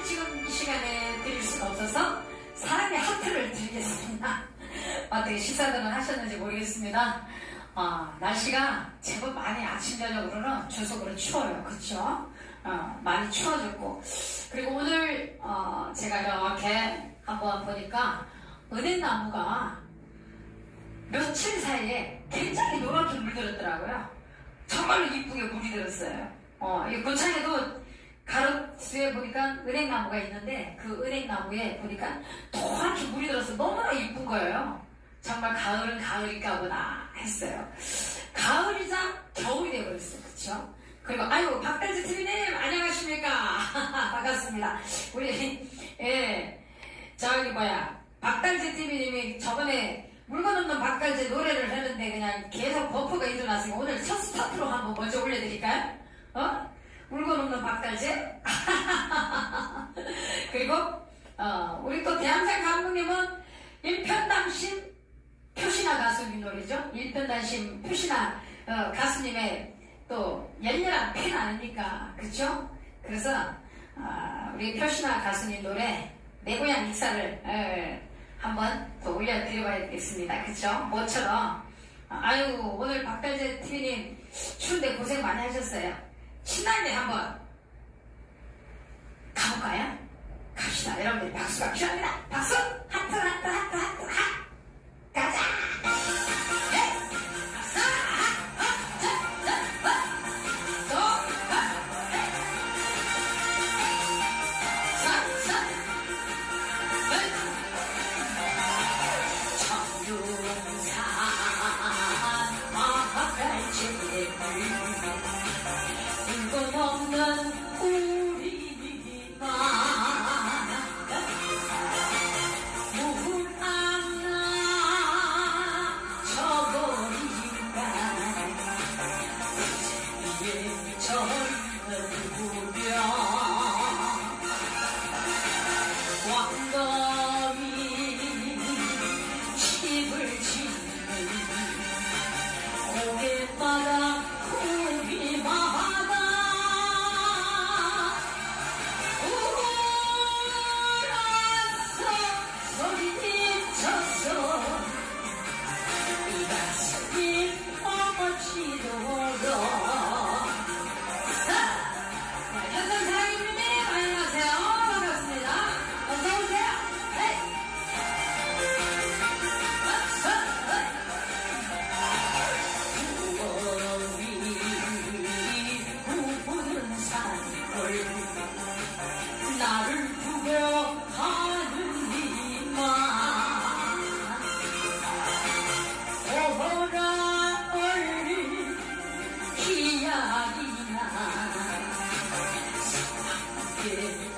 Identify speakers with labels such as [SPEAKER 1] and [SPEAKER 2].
[SPEAKER 1] 하트를 지금 이 시간에 드릴 수가 없어서 사랑의 하트를 드리겠습니다. 어떻게 식사들은 하셨는지 모르겠습니다. 어, 날씨가 제법 많이 아침 저녁으로는 주속으로 추워요. 그쵸? 어, 많이 추워졌고 그리고 오늘 어, 제가 이렇게 한번 보니까 은행나무가 며칠 사이에 굉장히 노랗게 물들었더라고요. 정말로 이쁘게 물이 들었어요. 어, 이 고창에도 가로수에 보니까 은행나무가 있는데 그 은행나무에 보니까 노랗게 물이 들어서 너무나 이쁜 거예요. 정말 가을은 가을인가 보다 했어요. 가을이자 겨울이 되어버렸어요. 그쵸? 그리고 아유 박달지 TV님 안녕하십니까? 반갑습니다. 우리 예 저기 뭐야 박달지 TV님이 저번에 물건 없는 박달재 노래를 했는데 그냥 계속 버프가 일어났으니까 오늘 첫 스타트로 한번 먼저 올려드릴까요? 어? 물건 없는 박달재? 그리고 어, 우리 또 대한상 감독님은 일편단심 표시나 가수님 노래죠? 일편단심 표시나 어, 가수님의 또 열렬한 팬 아닙니까? 그쵸? 그래서 어, 우리 표시나 가수님 노래 내 고향 익사를 에, 한번 더 올려드려봐야겠습니다. 그쵸? 뭐처럼. 아유, 오늘 박달재 TV님 추운데 고생 많이 하셨어요. 신나게 한번 가볼까요? 갑시다. 여러분들 박수가 필요합니다. 박수! 하트, 하트, 하트, 하트, 하트! 가자! 네! Hey! Give my yeah.